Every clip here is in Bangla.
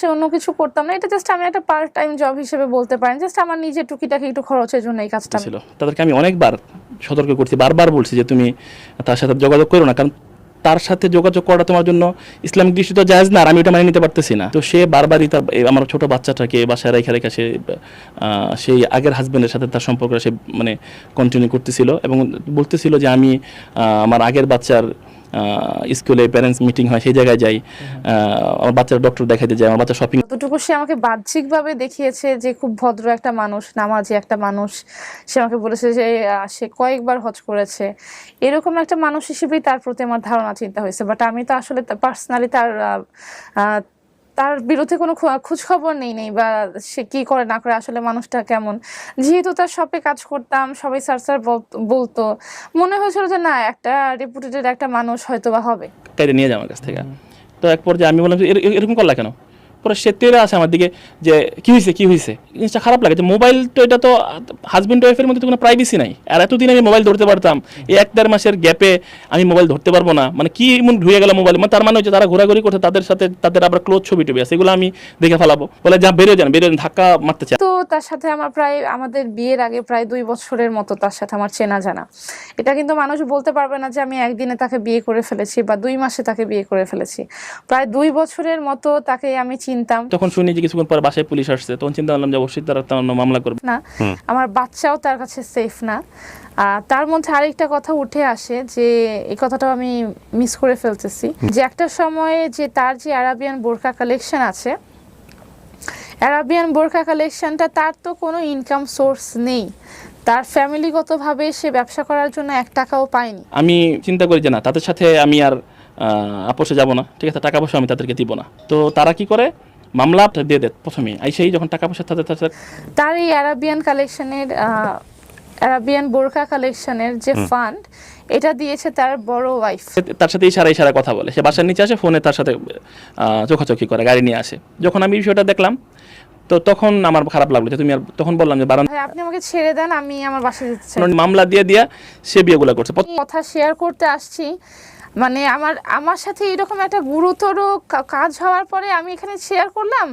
সে অন্য কিছু করতাম না। এটা জাস্ট আমি একটা পার্ট টাইম জব হিসেবে বলতে পারেন। জাস্ট আমার নিজের টুকিটাকি একটু খরচের জন্য এই কাজটা। ছিল। তাদেরকে আমি অনেকবার সতর্ক করছি, বারবার বলছি যে তুমি তার সাথে যোগাযোগ করো না। কারণ তার সাথে যোগাযোগ করা তোমার জন্য ইসলামিক দৃষ্টিতে জায়েজ না আর আমি এটা মানে নিতে পারতেছি না। তো সে বারবারই তার আমার ছোট বাচ্চাটাকে বাসায় রেখে রেখে সে সেই আগের হাজব্যান্ডের সাথে তার সম্পর্কটা সে মানে কন্টিনিউ করতেছিল এবং বলতেছিল যে আমি আমার আগের বাচ্চার স্কুলে প্যারেন্টস মিটিং হয়, সেই জায়গায় যাই। আমার বাচ্চার ডক্টর দেখাইতে যায় আমার বাচ্চা শপিং যতটুকু সে আমাকে বাহ্যিকভাবে দেখিয়েছে যে খুব ভদ্র একটা মানুষ, নামাজি একটা মানুষ। সে আমাকে বলেছে যে সে কয়েকবার হজ করেছে। এরকম একটা মানুষ হিসেবেই তার প্রতি আমার ধারণা, চিন্তা হয়েছে। বাট আমি তো আসলে পার্সোনালি তার তার বিরুদ্ধে কোনো খোঁজ খবর নেই নেই বা সে কি করে না করে আসলে মানুষটা কেমন। যেহেতু তার শপে কাজ করতাম, সবাই স্যার স্যার বলতো। মনে হয়েছিল যে না, একটা রেপুটেটেড একটা মানুষ হয়তো বা হবে। কেটে নিয়ে যাওয়ার কাছ থেকে। তো এক পর্যায়ে আমি বললাম এরকম করলা কেন? পরে সে তেরে আসে আমার দিকে যে কি হয়েছে কি হয়েছে জিনিসটা খারাপ লাগে যে মোবাইল তো এটা তো হাজব্যান্ড ওয়াইফের মধ্যে তো কোনো প্রাইভেসি নাই। আর এতদিন আমি মোবাইল ধরতে পারতাম এই এক দেড় মাসের গ্যাপে আমি মোবাইল ধরতে পারব না। মানে কি এমন ঢুয়ে গেল মোবাইল মানে তার মানে হচ্ছে তারা ঘোরাঘুরি করছে তাদের সাথে তাদের আবার ক্লোজ ছবি টবি আছে এগুলো আমি দেখে ফেলাবো। বলে যা বেরো যান বেরো যান, ধাক্কা মারতে চায় তো তার সাথে আমার প্রায় আমাদের বিয়ের আগে প্রায় দুই বছরের মতো তার সাথে আমার চেনা জানা। এটা কিন্তু মানুষ বলতে পারবে না যে আমি একদিনে তাকে বিয়ে করে ফেলেছি বা দুই মাসে তাকে বিয়ে করে ফেলেছি। প্রায় দুই বছরের মতো তাকে আমি চিনতাম। তখন শুনি যে কিছুক্ষণ পর বাসায় পুলিশ আসছে তখন চিন্তা করলাম যে অবশ্যই তারা তার মামলা করবে। না আমার বাচ্চাও তার কাছে সেফ না। তার মধ্যে আরেকটা কথা উঠে আসে যে এই কথাটাও আমি মিস করে ফেলতেছি। যে একটা সময়ে যে তার যে আরাবিয়ান বোরকা কালেকশন আছে অ্যারাবিয়ান বোরকা কালেকশনটা তার তো কোনো ইনকাম সোর্স নেই। তার ফ্যামিলিগতভাবে সে ব্যবসা করার জন্য এক টাকাও পায়নি। আমি চিন্তা করি যে না তাদের সাথে আমি আর আপোষে যাব না ঠিক আছে? টাকা পয়সা আমি তাদেরকে দিব না। তো তারা কি করে? মামলা দিয়ে দেয় প্রথমেই। আই সেই যখন টাকা পয়সা তাদের তার এই অ্যারাবিয়ান কালেকশনের অ্যারাবিয়ান বোরকা কালেকশনের যে ফান্ড এটা দিয়েছে তার বড় ওয়াইফ তার সাথে ইশারা ইশারা কথা বলে। সে বাসার নিচে আসে ফোনে তার সাথে চোখাচোখি করে গাড়ি নিয়ে আসে। যখন আমি বিষয়টা দেখলাম তো তখন আমার খারাপ লাগল যে তুমি আর তখন বললাম যে বারান আপনি আমাকে ছেড়ে দেন আমি আমার বাসায় যেতে চাই মামলা দিয়ে দিয়া সে বিয়েগুলো করছে। কথা শেয়ার করতে আসছি মানে আমার আমার সাথে এরকম একটা গুরুতর কাজ হওয়ার পরে আমি এখানে শেয়ার করলাম,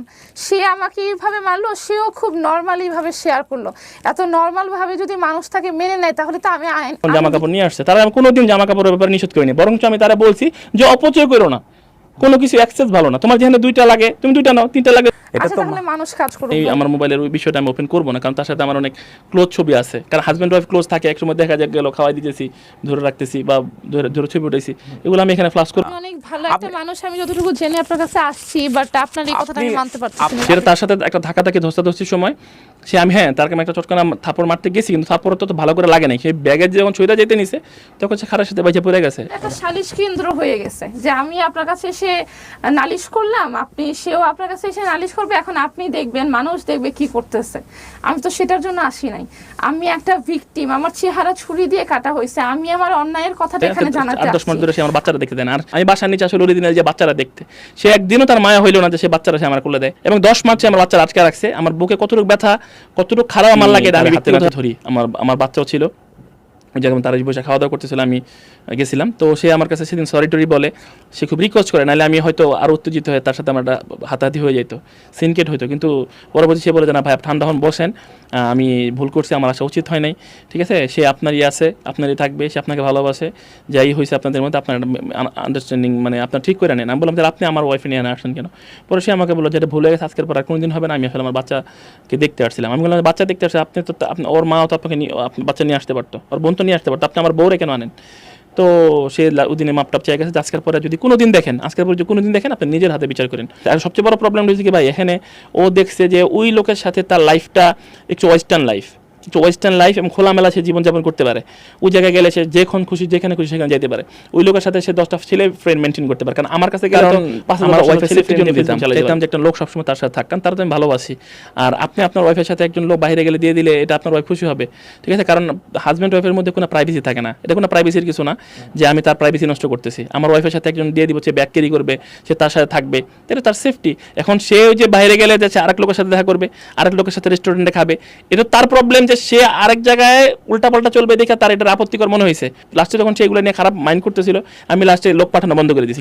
সে আমাকে এইভাবে মারলো, সেও খুব নর্মালিভাবে শেয়ার করল। এত নর্মালভাবে যদি মানুষ তাকে মেনে নেয়, তাহলে তো আমি জামা কাপড় নিয়ে আসছে, তারা কোনোদিন জামা কাপড়ের ব্যাপারে নিষেধ করিনি। বরঞ্চ আমি তারা বলছি যে অপচয় করো না। কোনো কিছু অ্যাক্সেস ভালো না। তোমার যেখানে দুইটা লাগে তুমি দুইটা নাও তিনটা লাগে। এটা আচ্ছা তো মানুষ কাজ করুক এই আমার মোবাইলের ওই বিষয়টা আমি ওপেন করব না কারণ তার সাথে আমার অনেক ক্লোজ ছবি আছে। কারণ হাজব্যান্ড ওয়াইফ ক্লোজ থাকে একসময় দেখা যাক গেল খাওয়াই দিতেছি ধরে রাখতেছি বা ধরে ধরে ছবি উঠাইছি। এগুলো আমি এখানে ফ্লাশ করব। আমি অনেক ভালো একটা মানুষ আমি যতটুকু জেনে আপনার কাছে আসছি বাট আপনার এই কথাটা আমি মানতে পারতেছি না। সেটা তার সাথে একটা ধাক্কা ধাক্কাধাক্কি ধস্তাধস্তির সময় সে আমি হ্যাঁ তার আমি একটা চটকানা থাপড় মারতে গেছি কিন্তু থাপড় তো ভালো করে লাগে নাই। সেই ব্যাগের যখন ছুঁড়া যেতে নিছে তখন সে খারাপ সাথে বাইচে পড়ে গেছে। একটা সালিশ কেন্দ্র হয়ে গেছে যে আমি আপনার কাছে এসে নালিশ করলাম আপনি সেও আপনার কাছে এসে নালিশ করবে এখন আপনি দেখবেন মানুষ দেখবে কি করতেছে। আমি তো সেটার জন্য আসি নাই। আমি একটা ভিকটিম আমার চেহারা ছুরি দিয়ে কাটা হয়েছে আমি আমার অন্যায়ের কথাটা এখানে জানাতে দশ মাস আসছি ধরে সে আমার বাচ্চারা দেখতে দেয় না। আর আমি বাসার নিচে আসলে দিনে যে বাচ্চারা দেখতে সে একদিনও তার মায়া হইল না যে সে বাচ্চারা সে আমার কোলে দেয়। এবং দশ মাস সে আমার বাচ্চারা আটকে রাখছে আমার বুকে কতটুকু ব্যথা কতটুকু খারাপ আমার লাগে আমি ধরি? আমার আমার বাচ্চাও ছিল। জায়গায় তারা বসে খাওয়া দাওয়া করতেছিল, আমি গেছিলাম। তো সে আমার কাছে সেদিন সরি টরি বলে, সে খুব রিকোয়েস্ট করে, নাহলে আমি হয়তো আরও উত্তেজিত হয়ে তার সাথে আমার হাতাহাতি হয়ে যেত সিনকেট হইতো। কিন্তু পরবর্তী সে বলে যে, না ভাই, ঠান্ডা হন, বসেন। আমি ভুল করছি, আমার আসা উচিত হয় নাই। ঠিক আছে? সে আপনারই আছে, আপনারই থাকবে, সে আপনাকে ভালোবাসে। যাই হয়েছে আপনাদের মধ্যে, আপনার আন্ডারস্ট্যান্ডিং মানে আপনার ঠিক করে নেন আমি বললাম যে আপনি আমার ওয়াইফে নিয়ে আসেন কেন? পরে সে আমাকে বলল যে, এটা ভুলে গেছে, আজকের পর আর কোনোদিন হবে না। আমি আসলে আমার বাচ্চাকে দেখতে আসছিলাম। আমি বললাম, বাচ্চা দেখতে আসছে, আপনি তো ওর মাও তো আপনাকে বাচ্চা নিয়ে আসতে পারতো। ওর বোন তো নিয়ে আসতে পারতো। আপনি আমার বউরে কেন আনেন? তো সে দিনে ওদিনে মাপটাপ চেয়ে গেছে আজকের পরে যদি কোনো দিন দেখেন, আজকের পরে যদি কোনো দিন দেখেন, আপনি নিজের হাতে বিচার করেন। আর সবচেয়ে বড় প্রবলেম রয়েছে কি ভাই? এখানে ও দেখছে যে ওই লোকের সাথে তার লাইফটা একটু ওয়েস্টার্ন লাইফ একটু ওয়েস্টার্ন লাইফ এবং খোলামেলা সে জীবনযাপন করতে পারে। ওই জায়গায় গেলে সে যখন খুশি যেখানে খুশি সেখানে যেতে পারে। ওই লোকের সাথে সে দশটা ছেলে ফ্রেন্ড মেনটেন করতে পারে। কারণ আমার কাছে গেলে আমার দিতাম। দেখতাম যে একটা লোক সবসময় তার সাথে থাকতাম তারা তো আমি ভালোবাসি। আর আপনি আপনার ওয়াইফের সাথে একজন লোক বাইরে গেলে দিয়ে দিলে এটা আপনার ওয়াইফ খুশি হবে। ঠিক আছে? কারণ হাজব্যান্ড ওয়াইফের মধ্যে কোনো প্রাইভেসি থাকে না। এটা কোনো প্রাইভেসির কিছু না যে আমি তার প্রাইভেসি নষ্ট করতেছি। আমার ওয়াইফের সাথে একজন দিয়ে দিব সে ব্যাগ ক্যারি করবে সে তার সাথে থাকবে। এটা তার সেফটি এখন সে ওই যে বাইরে গেলে যে সে আরেক লোকের সাথে দেখা করবে আরেক লোকের সাথে রেস্টুরেন্টে খাবে এটা তার প্রবলেম যে সে আরেক জায়গায় উল্টাপাল্টা চলবে দেখে তার এটা আপত্তিকর মনে হয়েছে। লাস্টে যখন সে এগুলো নিয়ে খারাপ মাইন্ড করতেছিল, আমি লাস্টে লোক পাঠানো বন্ধ করে দিয়েছি।